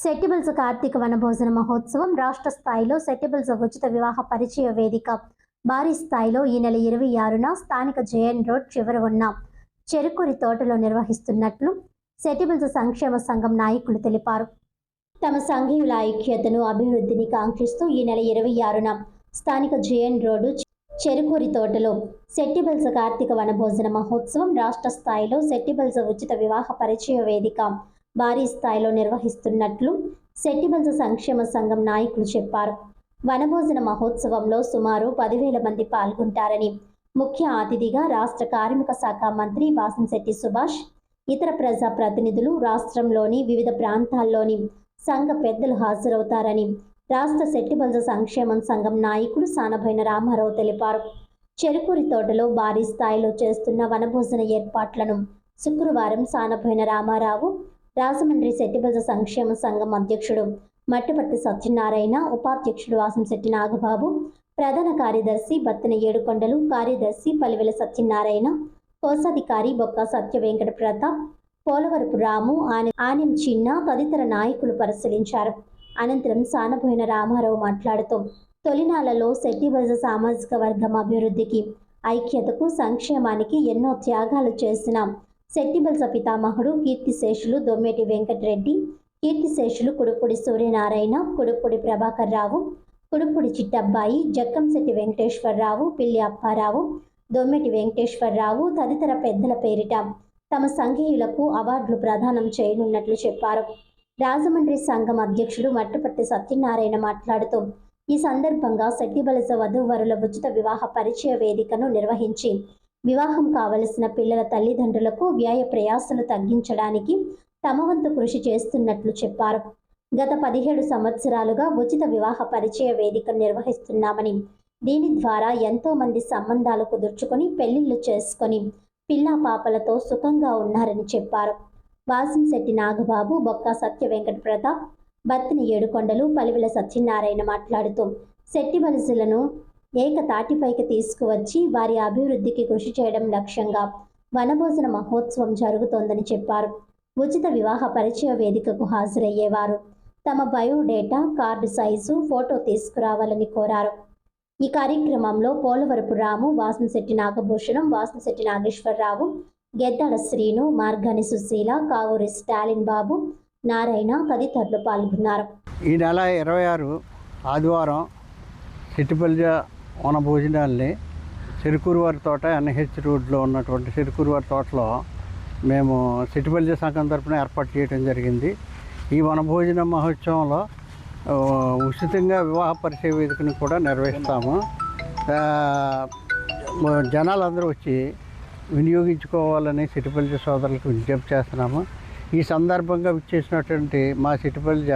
సెట్టిబుల్స్ కార్తీక వనభోజన మహోత్సవం రాష్ట్ర స్థాయిలో సెటిబల్స్ ఉచిత వివాహ పరిచయ వేదిక. భారీ స్థాయిలో ఈ నెల ఇరవై ఆరున స్థానిక జేఎన్ రోడ్ చివర ఉన్న చెరుకురి తోటలో నిర్వహిస్తున్నట్లు సెటిబుల్స్ సంక్షేమ సంఘం నాయకులు తెలిపారు. తమ సంఘీయుల ఐక్యతను అభివృద్ధిని కాంక్షిస్తూ ఈ నెల ఇరవై ఆరున స్థానిక జేఎన్ రోడ్డు చెరుకూరి తోటలో సెట్టిబల్స్ కార్తీక వనభోజన మహోత్సవం రాష్ట్ర స్థాయిలో సెట్టిబల్స్ ఉచిత వివాహ పరిచయ వేదిక. భారీ స్థాయిలో నిర్వహిస్తున్నట్లు సెట్టిబల్స్ సంక్షేమ సంఘం నాయకులు చెప్పారు. వనభోజన మహోత్సవంలో సుమారు పదివేల మంది పాల్గొంటారని ముఖ్య అతిథిగా రాష్ట్ర కార్మిక శాఖ మంత్రి వాసంశెట్టి సుభాష్ ఇతర ప్రజా ప్రతినిధులు రాష్ట్రంలోని వివిధ ప్రాంతాల్లోని సంఘ పెద్దలు హాజరవుతారని రాష్ట్ర సెట్టిబల్జ సంక్షేమం సంఘం నాయకుడు సానభైన రామారావు తెలిపారు. చెరుకూరి తోటలో భారీ స్థాయిలో చేస్తున్న వనభోజన ఏర్పాట్లను శుక్రవారం సానభైన రామారావు రాజమండ్రి శెట్టిబజ సంక్షేమ సంఘం అధ్యక్షుడు మట్టిపట్టి సత్యనారాయణ ఉపాధ్యక్షుడు వాసంశెట్టి నాగబాబు ప్రధాన కార్యదర్శి బత్తన ఏడుకొండలు కార్యదర్శి పలివెల సత్యనారాయణ కోశాధికారి బొక్క సత్య వెంకట ప్రతాప్ పోలవరపు రాము ఆని ఆనెం చిన్న తదితర నాయకులు పరిశీలించారు. అనంతరం సానబోయిన రామారావు మాట్లాడుతూ తొలినాళ్ళలో శెట్టిబజ సామాజిక వర్గం అభివృద్ధికి ఐక్యతకు సంక్షేమానికి ఎన్నో త్యాగాలు చేసిన శెట్టిబల్స పితామహుడు కీర్తిశేషులు దొమ్మేటి వెంకటరెడ్డి కీర్తిశేషులు కుడుపుడి సూర్యనారాయణ కుడుపుడి ప్రభాకర్ రావు కుడుపుడి చిట్టబ్బాయి జక్కంశెట్టి వెంకటేశ్వరరావు పిల్లి అప్పారావు దొమ్మెటి వెంకటేశ్వరరావు తదితర పెద్దల పేరిట తమ సంఘీయులకు అవార్డులు ప్రదానం చేయనున్నట్లు చెప్పారు. రాజమండ్రి సంఘం అధ్యక్షుడు మట్టుపట్టి సత్యనారాయణ మాట్లాడుతూ ఈ సందర్భంగా శక్తిబలస వధూవరుల ఉచిత వివాహ పరిచయ వేదికను నిర్వహించి వివాహం కావలసిన పిల్లల తల్లిదండ్రులకు వ్యయ ప్రయాసలు తగ్గించడానికి తమ వంతు కృషి చేస్తున్నట్లు చెప్పారు. గత పదిహేడు సంవత్సరాలుగా ఉచిత వివాహ పరిచయ వేదిక నిర్వహిస్తున్నామని దీని ద్వారా ఎంతో మంది సంబంధాలు కుదుర్చుకొని పెళ్ళిళ్ళు చేసుకొని పిల్లా పాపలతో సుఖంగా ఉన్నారని చెప్పారు. వాసింశెట్టి నాగబాబు బొక్క సత్య వెంకట ప్రతాప్ బత్తిని ఏడుకొండలు పలివిల సత్యనారాయణ మాట్లాడుతూ శెట్టి వలసలను ఏకతాటిపైకి తీసుకువచ్చి వారి అభివృద్ధికి కృషి చేయడం లక్ష్యంగా వనభోజన మహోత్సవం జరుగుతోందని చెప్పారు. ఉచిత వివాహ పరిచయ వేదికకు హాజరయ్యేవారు. తమ బయోడేటా కార్డు సైజు ఫోటో తీసుకురావాలని కోరారు. ఈ కార్యక్రమంలో పోలవరపు రాము వాసంశెట్టి నాగభూషణం వాసంశెట్టి నాగేశ్వరరావు గెద్దాడ శ్రీను మార్గాని సుశీల కావూరి స్టాలిన్ బాబు నారాయణ తదితరులు పాల్గొన్నారు. ఈ నెల ఇరవై ఆరు ఆదివారం సిట్టిపల్లి వన భోజనాల్ని సిరుకూరువారి తోట ఎన్హెచ్ రోడ్లో ఉన్నటువంటి సిరుకూరువారి తోటలో మేము సిట్టిపల్లి సంఘం తరఫున ఏర్పాటు చేయడం జరిగింది. ఈ వనభోజన మహోత్సవంలో ఉచితంగా వివాహ పరిచయ వేదికను కూడా నిర్వహిస్తాము. జనాలందరూ వచ్చి వినియోగించుకోవాలని సిటిపల్లి సోదరులకు విజ్ఞప్తి చేస్తున్నాము. ఈ సందర్భంగా విచ్చేసినటువంటి మా సిటిపల్లి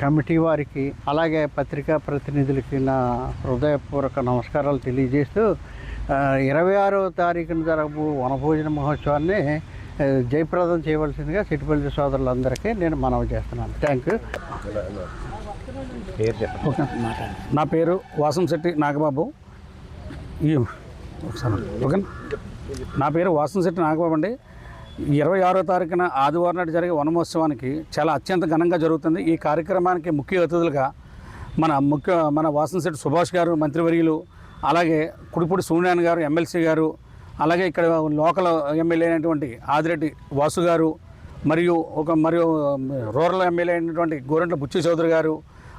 కమిటీ వారికి అలాగే పత్రికా ప్రతినిధులకి నా హృదయపూర్వక నమస్కారాలు తెలియజేస్తూ ఇరవై ఆరో తారీఖున జరగబో వనభోజన మహోత్సవాన్ని జయప్రదం చేయవలసిందిగా సిటిపల్లి సోదరులందరికీ నేను మనవి చేస్తున్నాను. Thank you. నా పేరు వాసంశెట్టి నాగబాబు. ఓకే నా పేరు వాసంశెట్టి నాగబాబు అండి. ఇరవై ఆరో తారీఖున ఆదివారం నాడు జరిగే వనమహోత్సవానికి చాలా అత్యంత ఘనంగా జరుగుతుంది. ఈ కార్యక్రమానికి ముఖ్య అతిథులుగా మన ముఖ్య మన వాసనశెట్టి సుభాష్ గారు మంత్రివర్యులు అలాగే కుడిపూడి సూర్యనారాయణ గారు ఎమ్మెల్సీ గారు అలాగే ఇక్కడ లోకల్ ఎమ్మెల్యే అయినటువంటి ఆదిరెడ్డి వాసు గారు మరియు ఒక మరియు రూరల్ ఎమ్మెల్యే అయినటువంటి గోరెంట్ల బుచ్చి చౌదరి గారు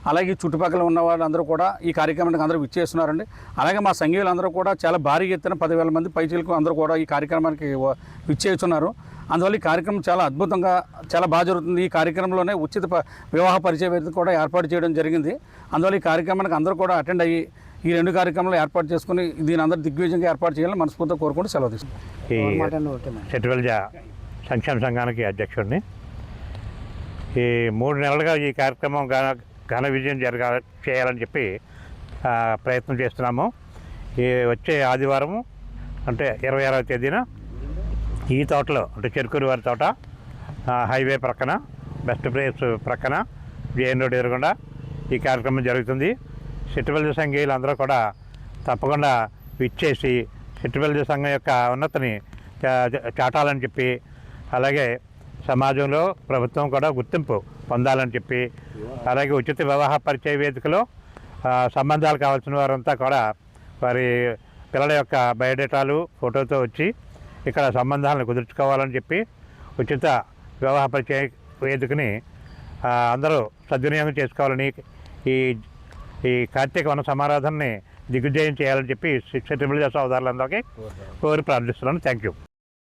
అలాగే చుట్టుపక్కల ఉన్న వాళ్ళందరూ కూడా ఈ కార్యక్రమానికి అందరూ విచ్చేస్తున్నారండి. అలాగే మా సంఘీయులందరూ కూడా చాలా భారీ ఎత్తున పదివేల మంది పైచీలకు అందరూ కూడా ఈ కార్యక్రమానికి విచ్చేస్తున్నారు. అందువల్ల ఈ కార్యక్రమం చాలా అద్భుతంగా చాలా బాగా జరుగుతుంది. ఈ కార్యక్రమంలోనే ఉచిత వివాహ పరిచయ వేదిక కూడా ఏర్పాటు చేయడం జరిగింది. అందువల్ల ఈ కార్యక్రమానికి అందరూ కూడా అటెండ్ అయ్యి ఈ రెండు కార్యక్రమాలు ఏర్పాటు చేసుకుని దీని అందరూ దిగ్విజయంగా ఏర్పాటు చేయాలని మనస్ఫూర్తిగా కోరుకుంటూ సెలవు తీసుకుంటాం సంక్షేమ సంఘానికి అధ్యక్షుడిని. ఈ మూడు నెలలుగా ఈ కార్యక్రమం ఘన విజయం జరగా చేయాలని చెప్పి ప్రయత్నం చేస్తున్నాము. ఈ వచ్చే ఆదివారం అంటే ఇరవై ఆరవ తేదీన ఈ తోటలో అంటే చెరుకూరు వారి తోట హైవే ప్రక్కన బెస్ట్ ప్లేస్ ప్రక్కన జేఎన్ రోడ్ ఎదురుగుండా ఈ కార్యక్రమం జరుగుతుంది. సిట్టుబల్లి సంఘీయులు అందరూ కూడా తప్పకుండా విచ్చేసి సిట్టుబల్లి సంఘం యొక్క ఉన్నతిని చాటాలని చెప్పి అలాగే సమాజంలో ప్రభుత్వం కూడా గుర్తింపు పొందాలని చెప్పి అలాగే ఉచిత వివాహ పరిచయ వేదికలో సంబంధాలు కావాల్సిన వారంతా కూడా వారి పిల్లల యొక్క బయోడేటాలు ఫోటోతో వచ్చి ఇక్కడ సంబంధాలను కుదుర్చుకోవాలని చెప్పి ఉచిత వివాహ పరిచయ వేదికని అందరూ సద్వినియోగం చేసుకోవాలని ఈ ఈ కార్తీక వన సమారాధనని దిగ్విజయం చేయాలని చెప్పి శిక్ష ట్రిపుల్ సోదరులందరికీ కోరి ప్రార్థిస్తున్నాను. Thank you